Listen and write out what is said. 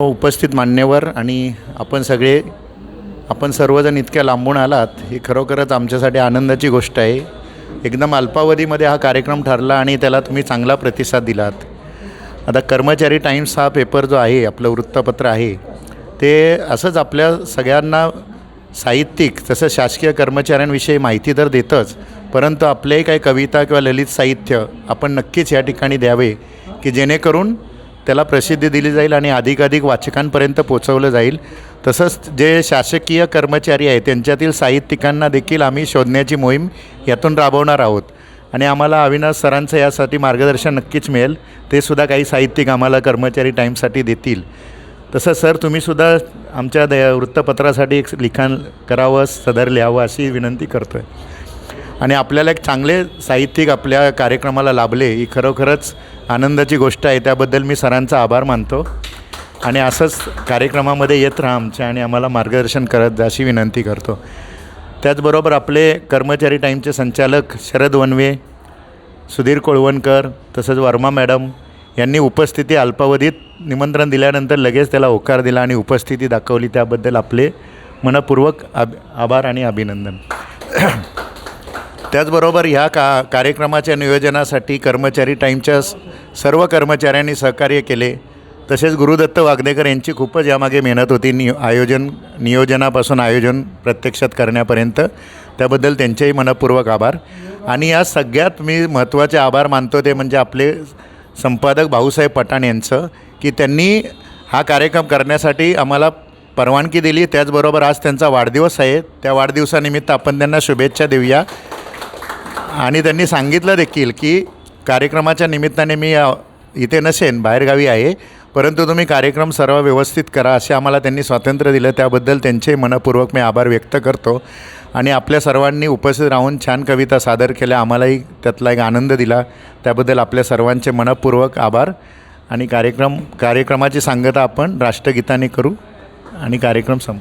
उपस्थित मान्यवर आणि आपण सगळे आपण सर्वजण इतक्या लांबून आलात ही खरोखरच आमच्यासाठी आनंदाची गोष्ट आहे. एकदम अल्पावधीमध्ये हा कार्यक्रम ठरला आणि त्याला तुम्ही चांगला प्रतिसाद दिलात. आता कर्मचारी टाईम्स हा पेपर जो आहे आपलं वृत्तपत्र आहे ते असंच आपल्या सगळ्यांना साहित्यिक तसंच शासकीय कर्मचाऱ्यांविषयी माहिती तर देतंच परंतु आपले काही कविता किंवा ललित साहित्य आपण नक्कीच या ठिकाणी द्यावे की जेणेकरून त्याला प्रसिद्धी दिली जाईल आणि अधिकाधिक वाचकांपर्यंत पोचवलं जाईल. तसंच जे शासकीय कर्मचारी आहेत त्यांच्यातील साहित्यिकांना देखील आम्ही शोधण्याची मोहीम यातून राबवणार आहोत. आणि आम्हाला अविनाश सरांचं यासाठी मार्गदर्शन नक्कीच मिळेल. ते सुद्धा काही साहित्यिक आम्हाला कर्मचारी टाईमसाठी देतील. तसं सर तुम्हीसुद्धा आमच्या द वृत्तपत्रासाठी एक लिखाण करावं सदर लिहावं अशी विनंती करतो आहे आणि आपल्याला एक चांगले साहित्यिक आपल्या कार्यक्रमाला लाभले ही खरोखरच आनंदाची गोष्ट आहे. त्याबद्दल मी सरांचा आभार मानतो. आणि असंच कार्यक्रमामध्ये येत राहा आमच्या आणि आम्हाला मार्गदर्शन करत जा अशी विनंती करतो. त्याचबरोबर आपले कर्मचारी टाईमचे संचालक शरद वनवे सुधीर कोळवणकर तसंच वर्मा मॅडम यांनी उपस्थिती अल्पावधीत निमंत्रण दिल्यानंतर लगेच त्याला होकार दिला आणि उपस्थिती दाखवली. त्याबद्दल आपले मनपूर्वक आब आभार आणि अभिनंदन. त्याचबरोबर ह्या का कार्यक्रमाच्या नियोजनासाठी कर्मचारी टाईमच्या सर्व कर्मचाऱ्यांनी सहकार्य केले. तसेच गुरुदत्त वागदेकर यांची खूपच यामागे मेहनत होती. नि आयोजन नियोजनापासून आयोजन प्रत्यक्षात करण्यापर्यंत. त्याबद्दल त्यांचेही मनपूर्वक आभार. आणि या सगळ्यात मी महत्त्वाचे आभार मानतो ते म्हणजे आपले संपादक भाऊसाहेब पठाण यांचं की त्यांनी हा कार्यक्रम करण्यासाठी आम्हाला परवानगी दिली. त्याचबरोबर आज त्यांचा वाढदिवस आहे. त्या वाढदिवसानिमित्त आपण त्यांना शुभेच्छा देऊया. आणि त्यांनी सांगितलं देखील की कार्यक्रमाच्या निमित्ताने मी इथे नसेन बाहेरगावी आहे. परंतु तुम्ही कार्यक्रम सर्व व्यवस्थित करा असे आम्हाला त्यांनी स्वातंत्र्य दिलं. त्याबद्दल त्यांचे मनपूर्वक मी आभार व्यक्त करतो. आणि आपल्या सर्वांनी उपस्थित राहून छान कविता सादर केल्या. आम्हालाही त्यातला एक आनंद दिला. त्याबद्दल आपल्या सर्वांचे मनपूर्वक आभार. आणि कार्यक्रम कार्यक्रमाची सांगता आपण राष्ट्रगीताने करू. आणि कार्यक्रम संप.